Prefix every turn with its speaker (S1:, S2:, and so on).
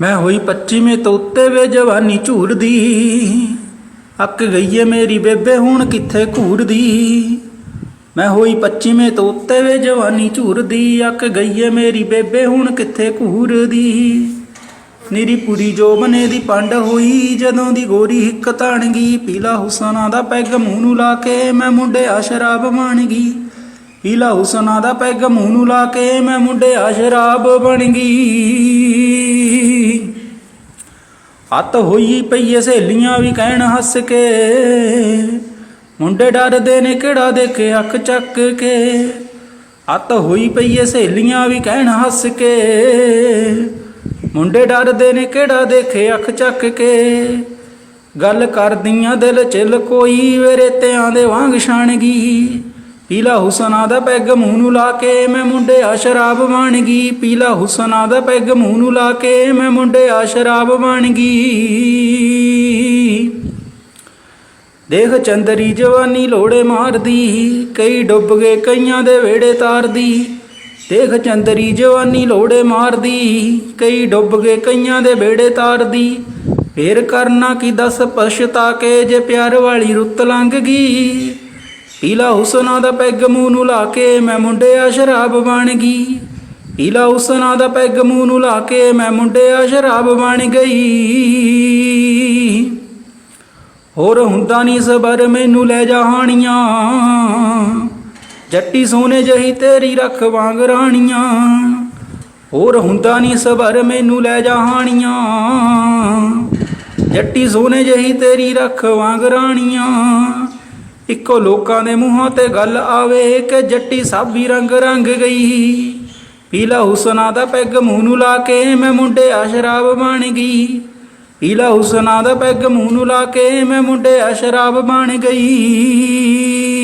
S1: ਮੈਂ ਹੋਈ 25ਵੇਂ ਤੋਤੇ ਉੱਤੇ ਵੇ ਜਵਾਨੀ ਝੂਰਦੀ ਅੱਕ ਗਈ ਏ ਮੇਰੀ ਬੇਬੇ, ਹੁਣ ਕਿੱਥੇ ਘੂਰਦੀ ਮੈਂ ਹੋਈ 25ਵੇਂ ਤੋਤੇ ਵੇ ਜਵਾਨੀ ਝੂਰਦੀ ਅੱਕ ਗਈ ਏ ਮੇਰੀ ਬੇਬੇ, ਹੁਣ ਕਿੱਥੇ ਘੂਰਦੀ ਨੀਰੀ ਪੂਰੀ ਜੋ ਬਨੇ ਦੀ ਪੰਡ ਹੋਈ, ਜਦੋਂ ਦੀ ਗੋਰੀ ਹਿੱਕ ਤਾਣ ਗਈ। ਪੀਲਾ ਹੁਸਨਾ ਦਾ ਪੈਗ ਮੂੰਹ ਨੂੰ ਲਾ ਕੇ ਮੈਂ ਮੁੰਡਿਆ ਸ਼ਰਾਬ ਬਣ ਗਈ। ਪੀਲਾ ਹੁਸਨਾ ਦਾ ਪੈਗ ਮੂੰਹ ਨੂੰ ਲਾ ਕੇ ਮੈਂ ਮੁੰਡਿਆ ਸ਼ਰਾਬ ਬਣ ਅੱਤ ਹੱਤ ਹੋਈ ਪਈਏ ਸਹੇਲੀਆਂ ਵੀ ਕਹਿਣ ਹੱਸ ਕੇ। ਮੁੰਡੇ ਡਰਦੇ ਨੇ ਕਿਹੜਾ ਦੇਖੇ ਅੱਖ ਚੱਕ ਕੇ। ਹੱਤ ਹੋਈ ਪਈਏ ਸਹੇਲੀਆਂ ਵੀ ਕਹਿਣ ਹੱਸ ਕੇ। ਮੁੰਡੇ ਡਰਦੇ ਨੇ ਕਿਹੜਾ ਦੇਖੇ ਅੱਖ ਚੱਕ ਕੇ। ਗੱਲ ਕਰਦੀਆਂ ਦਿਲ ਚਿਲ ਕੋਈ ਵੇਰੇ ਤਿਆਂ ਦੇ ਵਾਂਗ ਛਾਣਗੀ। ਪੀਲਾ ਹੁਸਨਾ ਦਾ ਪੈਗ ਮੂੰਹ ਨੂੰ ਲਾ ਕੇ ਮੈਂ ਮੁੰਡੇ ਆ ਸ਼ਰਾਬ ਬਣ ਗਈ ਪੀਲਾ ਹੁਸਨਾ ਦਾ ਪੈਗ ਮੂੰਹ ਨੂੰ ਲਾ ਕੇ ਮੈਂ ਮੁੰਡੇ ਆ ਸ਼ਰਾਬ ਬਣ ਗਈ ਦੇਖ ਚੰਦਰੀ ਜਵਾਨੀ ਲੋੜੇ ਮਾਰਦੀ, ਕਈ ਡੁੱਬ ਗਏ ਕਈਆਂ ਦੇ ਵੇੜੇ ਤਾਰਦੀ। ਦੇਖ ਚੰਦਰੀ ਜਵਾਨੀ ਲੋੜੇ ਮਾਰਦੀ, ਕਈ ਡੁੱਬ ਗਏ ਕਈਆਂ ਦੇ ਵੇੜੇ ਤਾਰਦੀ। ਫੇਰ ਕਰਨਾ ਕੀ ਦੱਸ ਪਛਤਾ ਕੇ ਜੇ ਪਿਆਰ ਵਾਲੀ ਰੁੱਤ ਲੰਘ ਗਈ ਪੀਲਾ ਹੁਸਨਾ ਦਾ ਪੈਗ ਮੂੰਹ ਨੂੰ ਲਾ ਕੇ ਮੈਂ ਮੁੰਡਿਆ ਸ਼ਰਾਬ ਬਣ ਗਈ। ਪੀਲਾ ਹੁਸਨਾ ਦਾ ਪੈਗ ਮੂੰਹ ਨੂੰ ਲਾ ਕੇ ਮੈਂ ਮੁੰਡਿਆ ਸ਼ਰਾਬ ਬਣ ਗਈ। ਹੋਰ ਹੁੰਦਾ ਨਹੀਂ ਸਬਰ, ਮੈਨੂੰ ਲੈ ਜਾ ਹਾਣੀਆਂ। ਜੱਟੀ ਸੋਨੇ ਜਹੀ ਤੇਰੀ ਰੱਖ ਵਾਂਗ ਰਾਣੀਆਂ। ਹੋਰ ਹੁੰਦਾ ਨਹੀਂ ਸਬਰ, ਮੈਨੂੰ ਲੈ ਜਾ ਹਾਣੀਆਂ। ਜੱਟੀ ਸੋਨੇ ਜਹੀ ਤੇਰੀ ਰੱਖ ਵਾਂਗ ਰਾਣੀਆਂ। ਇੱਕੋ ਲੋਕਾਂ ਦੇ ਮੂੰਹਾਂ ਤੇ ਗੱਲ ਆਵੇ ਕਿ ਜੱਟੀ ਸਾਬੀ ਰੰਗ ਰੰਗ ਗਈ। ਪੀਲਾ ਹੁਸਨਾ ਦਾ ਪੈਗ ਮੂੰਹ ਨੂੰ ਲਾ ਕੇ ਮੈਂ ਮੁੰਡੇ ਆ ਸ਼ਰਾਬ ਬਣ ਗਈ। ਪੀਲਾ ਹੁਸਨਾ ਦਾ ਪੈਗ ਮੂੰਹ ਨੂੰ ਲਾ ਕੇ ਮੈਂ ਮੁੰਡੇ ਆ ਸ਼ਰਾਬ ਬਣ ਗਈ।